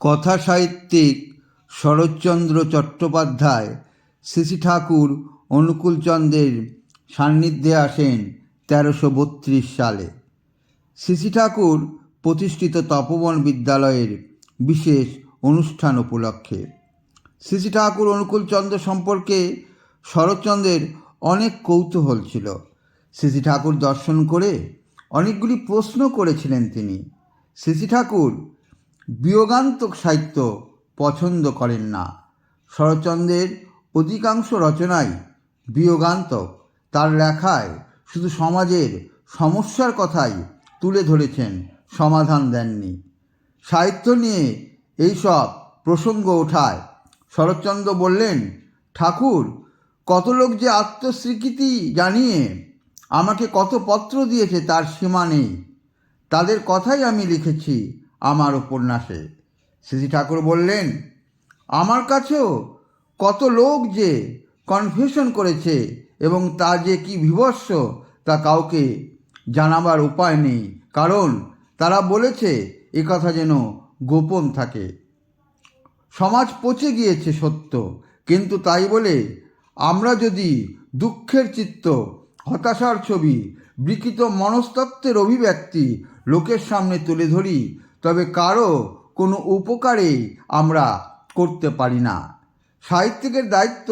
কথা সাহিত্যিক শরৎচন্দ্র চট্টোপাধ্যায়, শ্রী ঠাকুর অনুকূলচন্দ্রের সান্নিধ্যে আসেন তেরোশো বত্রিশ সালে। শ্রী ঠাকুর প্রতিষ্ঠিত তপবন বিদ্যালয়ের বিশেষ অনুষ্ঠান উপলক্ষে। শ্রী ঠাকুর অনুকূলচন্দ্র সম্পর্কে শরৎচন্দ্রের অনেক কৌতূহল ছিল। শ্রী ঠাকুর দর্শন করে অনেকগুলি প্রশ্ন করেছিলেন তিনি। শ্রী ঠাকুর বিয়োগান্তক সাহিত্য পছন্দ করেন না। শরৎচন্দ্রের অধিকাংশ রচনাই বিয়োগান্তক। তার লেখায় শুধু সমাজের সমস্যার কথাই তুলে ধরেছেন, সমাধান দেননি। সাহিত্য নিয়ে এইসব প্রসঙ্গ ওঠায় শরৎচন্দ্র বললেন, ঠাকুর কত লোক যে আত্মস্বীকৃতি জানিয়ে আমাকে কত পত্র দিয়েছে তার সীমা নেই। তাদের কথাই আমি লিখেছি আমার উপন্যাসে। শ্রী ঠাকুর বললেন, আমার কাছেও কত লোক যে কনফিউশন করেছে এবং তা যে কি বিভৎস তা কাউকে জানাবার উপায় নেই। কারণ তারা বলেছে, এ কথা যেন গোপন থাকে। সমাজ পচে গিয়েছে সত্য, কিন্তু তাই বলে, আমরা যদি দুঃখের চিত্ত, হতাশার ছবি, বিকৃত মনস্তত্ত্বের অভিব্যক্তি লোকের সামনে তুলে ধরি তবে কারও কোনো উপকারে আমরা করতে পারি না। সাহিত্যিকের দায়িত্ব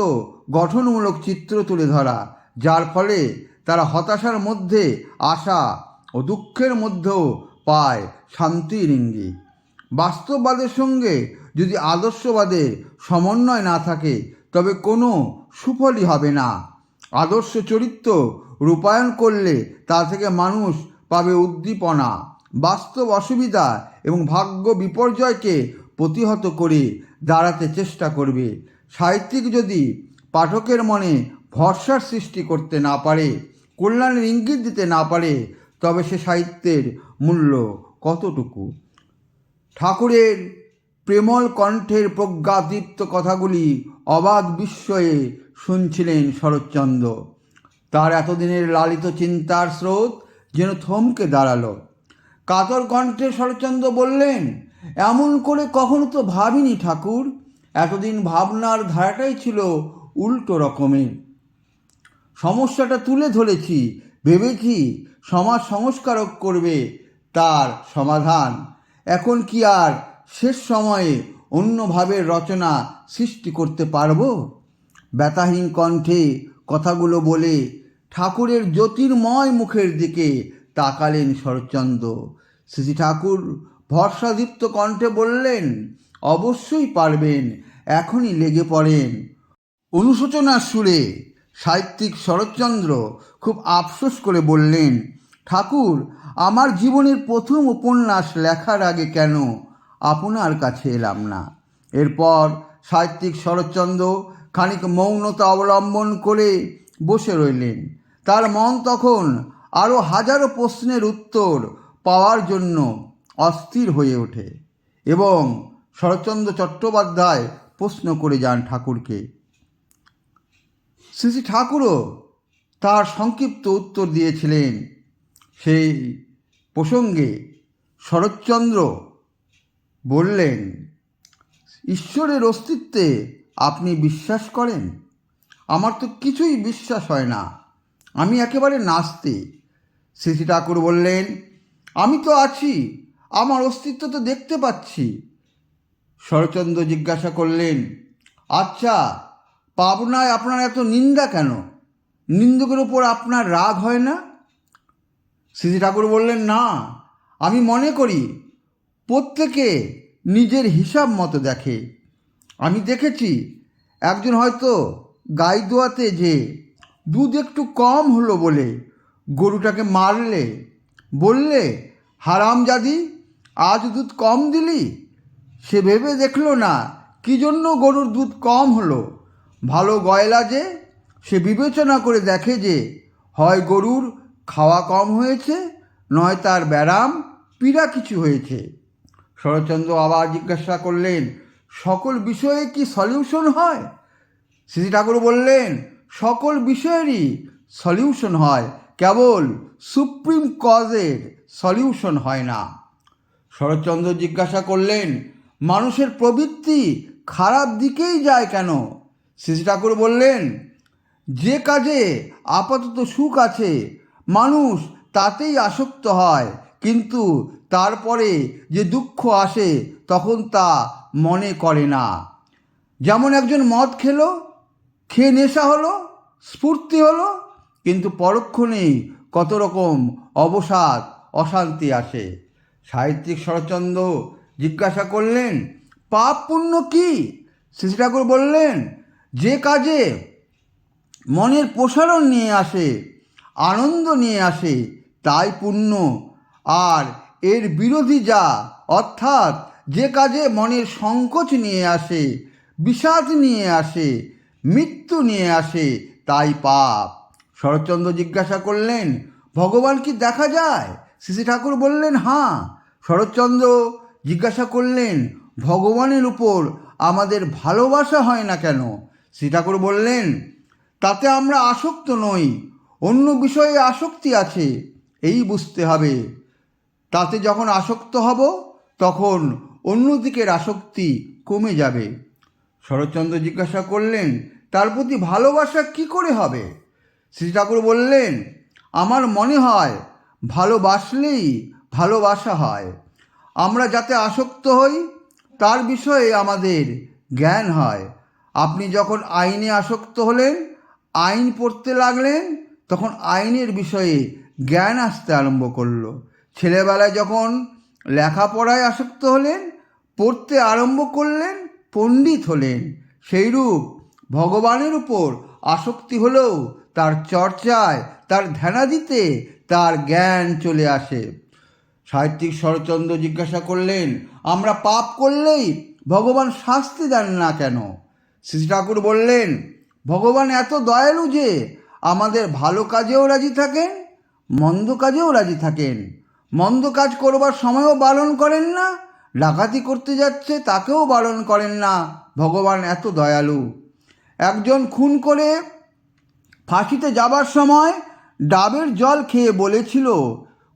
গঠনমূলক চিত্র তুলে ধরা, যার ফলে তারা হতাশার মধ্যে, আশা ও দুঃখের মধ্যেও পায় শান্তির ইঙ্গিত। বাস্তববাদের সঙ্গে যদি আদর্শবাদের সমন্বয় না থাকে, তবে কোনো সুফলই হবে না। আদর্শ চরিত্র রূপায়ণ করলে তা থেকে মানুষ পাবে উদ্দীপনা। বাস্তব অসুবিধা এবং ভাগ্য বিপর্যয়কে প্রতিহত করে দাঁড়াতে চেষ্টা করবে। সাহিত্যিক যদি পাঠকের মনে ভরসার সৃষ্টি করতে না পারে, কল্যাণের ইঙ্গিত দিতে না পারে, তবে সে সাহিত্যের মূল্য কতটুকু? ঠাকুরের প্রেমল কণ্ঠের প্রজ্ঞাদীপ্ত কথাগুলি অবাধ বিস্ময়ে শুনছিলেন শরৎচন্দ্র। তার এতদিনের লালিত চিন্তার স্রোত যেন থমকে দাঁড়াল। কাতর কণ্ঠে শরৎচন্দ্র বললেন, এমন করে কখনো তো ভাবিনি ঠাকুর। এতদিন ভাবনার ধারাটাই ছিল উল্টো রকমের। সমস্যাটা তুলে ধরেছি ভেবেছি সমাজ সংস্কারক করবে তার সমাধান। এখন কি আর শেষ সময়ে অন্যভাবে রচনা সৃষ্টি করতে পারব? ব্যথাহীন কণ্ঠে কথাগুলো বলে ঠাকুরের জ্যোতির্ময় মুখের দিকে তাকালেন শরৎচন্দ্র। শ্রী ঠাকুর ভরসাদীপ্ত কণ্ঠে বললেন, অবশ্যই পারবেন, এখনই লেগে পড়েন। অনুশোচনার সুরে সাহিত্যিক শরৎচন্দ্র খুব আফসোস করে বললেন, ঠাকুর, আমার জীবনের প্রথম উপন্যাস লেখার আগে কেন? আপনার কাছে এলাম না। এরপর সাহিত্যিক শরৎচন্দ্র খানিক মৌনতা অবলম্বন করে বসে রইলেন। তার মন তখন আরও হাজারো প্রশ্নের উত্তর পাওয়ার জন্য অস্থির হয়ে ওঠে এবং শরৎচন্দ্র চট্টোপাধ্যায় প্রশ্ন করে যান ঠাকুরকে। শ্রী শ্রী ঠাকুরও তার সংক্ষিপ্ত উত্তর দিয়েছিলেন সেই প্রসঙ্গে শরৎচন্দ্র বললেন, ঈশ্বরের অস্তিত্বে আপনি বিশ্বাস করেন? আমার তো কিছুই বিশ্বাস হয় না। আমি একেবারে নাস্তি শ্রী ঠাকুর বললেন, আমি তো আছি, আমার অস্তিত্ব তো দেখতে পাচ্ছি। শরৎচন্দ্র জিজ্ঞাসা করলেন আচ্ছা পাবনায় আপনার এত নিন্দা কেন? নিন্দুকের ওপর আপনার রাগ হয় না? শ্রী ঠাকুর বললেন, না, আমি মনে করি, প্রত্যেকে নিজের হিসাব মতো দেখে। আমি দেখেছি, একজন হয়তো গাই দোয়াতে যে দুধ একটু কম হলো বলে গরুটাকে মারলে, বললে, হারাম জাদি, আজ দুধ কম দিলি? সে ভেবে দেখল না কি জন্য গরুর দুধ কম হলো। ভালো গয়লা যে, সে বিবেচনা করে দেখে যে, হয় গরুর খাওয়া কম হয়েছে, নয় তার ব্যারাম, পীড়া কিছু হয়েছে। শরৎচন্দ্র আবার জিজ্ঞাসা করলেন, সকল বিষয়ে কি সলিউশন হয়? শ্রী ঠাকুর বললেন, সকল বিষয়েরই সলিউশন হয়। কেবল সুপ্রিম কজের সলিউশন হয় না। শরৎচন্দ্র জিজ্ঞাসা করলেন, মানুষের প্রবৃত্তি খারাপ দিকেই যায় কেন? শ্রী ঠাকুর বললেন, যে কাজে আপাতত সুখ আছে, মানুষ তাতেই আসক্ত হয়, কিন্তু তারপরে যে দুঃখ আসে, তখন তা মনে করে না। যেমন একজন মদ খেলো, খেয়ে নেশা হলো, স্ফূর্তি হলো কিন্তু পরক্ষণেই কত রকম অবসাদ, অশান্তি আসে। সাহিত্যিক শরৎচন্দ্র জিজ্ঞাসা করলেন, পাপ পুণ্য কি? শ্রী ঠাকুর বললেন, যে কাজে মনের প্রসারণ নিয়ে আসে, আনন্দ নিয়ে আসে, তাই পুণ্য। আর এর বিরোধী যা, অর্থাৎ যে কাজে মনের সংকোচ নিয়ে আসে, বিষাদ নিয়ে আসে, মৃত্যু নিয়ে আসে, তাই পাপ। শরৎচন্দ্র জিজ্ঞাসা করলেন, ভগবান কি দেখা যায়? শ্রী ঠাকুর বললেন, হাঁ। শরৎচন্দ্র জিজ্ঞাসা করলেন, ভগবানের উপর আমাদের ভালোবাসা হয় না কেন? শ্রী ঠাকুর বললেন, তাতে আমরা আসক্ত নই, অন্য বিষয়ে আসক্তি আছে, এই বুঝতে হবে। তাতে যখন আসক্ত হব, তখন অন্য দিকের আসক্তি কমে যাবে। শরৎচন্দ্র জিজ্ঞাসা করলেন, তার প্রতি ভালোবাসা কি করে হবে? শ্রী ঠাকুর বললেন, আমার মনে হয় ভালোবাসলেই ভালোবাসা হয়। আমরা যাতে আসক্ত হই, তার বিষয়ে আমাদের জ্ঞান হয়। আপনি যখন আইনে আসক্ত হলেন, আইন পড়তে লাগলেন, তখন আইনের বিষয়ে জ্ঞান আসতে আরম্ভ করল। ছেলেবেলায় যখন লেখাপড়ায় আসক্ত হলেন, পড়তে আরম্ভ করলেন, পণ্ডিত হলেন, সেইরূপ ভগবানের উপর আসক্তি হলেও তার চর্চায়, তার ধ্যানাদিতে তার জ্ঞান চলে আসে। সাহিত্যিক শরৎচন্দ্র জিজ্ঞাসা করলেন, আমরা পাপ করলেই ভগবান শাস্তি দেন না কেন? শ্রী ঠাকুর বললেন, ভগবান এত দয়ালু যে আমাদের ভালো কাজেও রাজি থাকেন, মন্দ কাজেও রাজি থাকেন। মন্দ কাজ করবার সময়ও বারণ করেন না, ডাকাতি করতে যাচ্ছে তাকেও বারণ করেন না। ভগবান এত দয়ালু। একজন খুন করে ফাঁসিতে যাবার সময় ডাবের জল খেয়ে বলেছিল,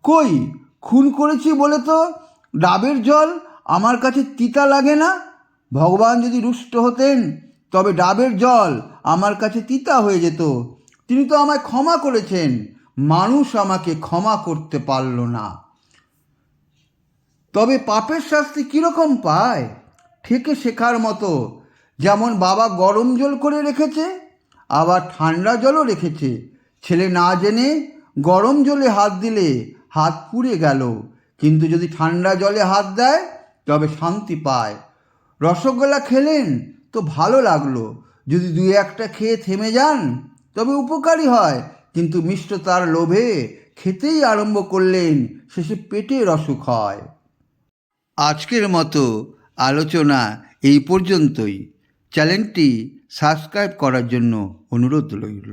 কই, খুন করেছি বলে তো ডাবের জল আমার কাছে তিতা লাগে না? ভগবান যদি রুষ্ট হতেন, তবে ডাবের জল আমার কাছে তিতা হয়ে যেত। তিনি তো আমায় ক্ষমা করেছেন, মানুষ আমাকে ক্ষমা করতে পারল না। তবে পাপের শাস্তি কীরকম পায়? থেকে শেখার মতো, যেমন বাবা গরম জল করে রেখেছে আবার ঠান্ডা জলও রেখেছে। ছেলে না জেনে গরম জলে হাত দিলে হাত পুড়ে গেল। কিন্তু যদি ঠান্ডা জলে হাত দেয়, তবে শান্তি পায়। রসগোল্লা খেলেন তো ভালো লাগল। যদি দুই একটা খেয়ে থেমে যান, তবে উপকারী হয়। কিন্তু মিষ্টতার লোভে খেতেই আরম্ভ করলেন শেষে পেটের অসুখ হয়। আজকের মতো আলোচনা এই পর্যন্তই। চ্যানেলটি সাবস্ক্রাইব করার জন্য অনুরোধ রইল।